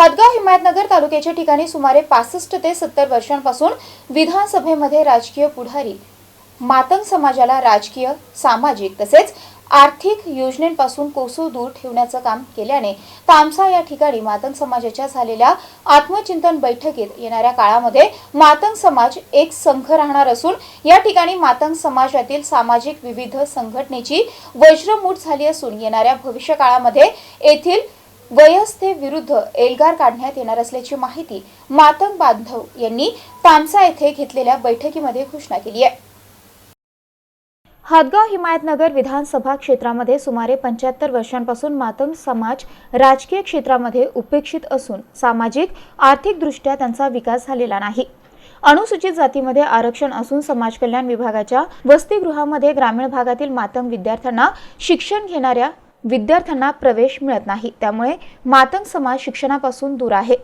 हदगाव हिमायतनगर तालुक्याच्या ठिकाणी सुमारे पासष्ट ते सत्तर वर्षांपासून विधानसभेमध्ये राजकीय पुढारी मातंग समाजाला राजकीय सामाजिक तसेच आर्थिक योजनेपासून कोसू दूर ठेवण्याचं काम केल्याने तामसा या ठिकाणी मातंग समाजाच्या झालेल्या आत्मचिंतन बैठकीत येणाऱ्या काळामध्ये मातंग समाज एक संघ राहणार असून या ठिकाणी मातंग समाजातील सामाजिक विविध संघटनेची वज्रमूठ झाली असून येणाऱ्या भविष्य काळामध्ये येथील विरुद्ध एल्गार काढण्यात येणार असल्याची माहिती मातंग बांधव यांनी पामसा येथे घेतलेल्या बैठकीमध्ये घोषणा केली आहे. हादगाव हिमायतनगर विधानसभा क्षेत्रामध्ये सुमारे पंच्याहत्तर वर्षांपासून मातंग समाज राजकीय क्षेत्रामध्ये उपेक्षित असून सामाजिक आर्थिकदृष्ट्या त्यांचा विकास झालेला नाही. अनुसूचित जातीमध्ये आरक्षण असून समाज कल्याण विभागाच्या वसतिगृहामध्ये ग्रामीण भागातील मातंग विद्यार्थ्यांना शिक्षण घेणाऱ्या विद्यार्थ्यांना प्रवेश मिळत नाही. त्यामुळे मातंग समाज शिक्षणापासून दूर आहे.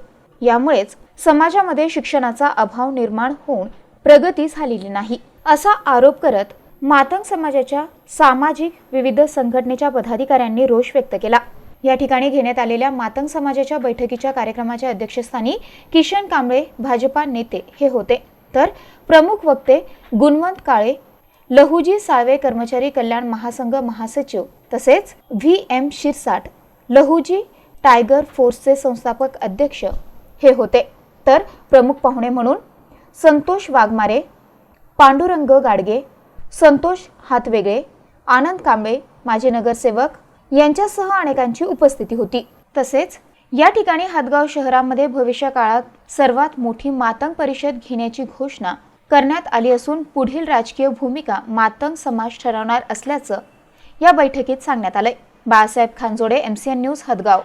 यामुळेच समाजामध्ये शिक्षणाचा अभाव निर्माण होऊन प्रगती झालेली नाही. असा आरोप करत मातंग समाजाच्या सामाजिक विविध संघटनेच्या पदाधिकाऱ्यांनी रोष व्यक्त केला. या ठिकाणी घेण्यात आलेल्या मातंग समाजाच्या बैठकीच्या कार्यक्रमाच्या अध्यक्षस्थानी किशन कांबळे भाजपा नेते हे होते. तर प्रमुख वक्ते गुणवंत काळे लहुजी साळवे कर्मचारी कल्याण महासंघ महासचिव तसेच V M Shirsat Lahuji tiger फोर्सचे संस्थापक अध्यक्ष हे होते. तर प्रमुख पाहुणे म्हणून संतोष वाघमारे पांडुरंग गाडगे संतोष हातवेगळे आनंद कांबळे माजी नगरसेवक यांच्यासह अनेकांची उपस्थिती होती. तसेच या ठिकाणी हातगाव शहरामध्ये भविष्य काळात सर्वात मोठी मातंग परिषद घेण्याची घोषणा करण्यात आली असून पुढील राजकीय भूमिका मातंग समाज ठरवणार असल्याचं या बैठकीत सांगण्यात आलंय. Balasaheb Khanjode MCN news Hadgaon.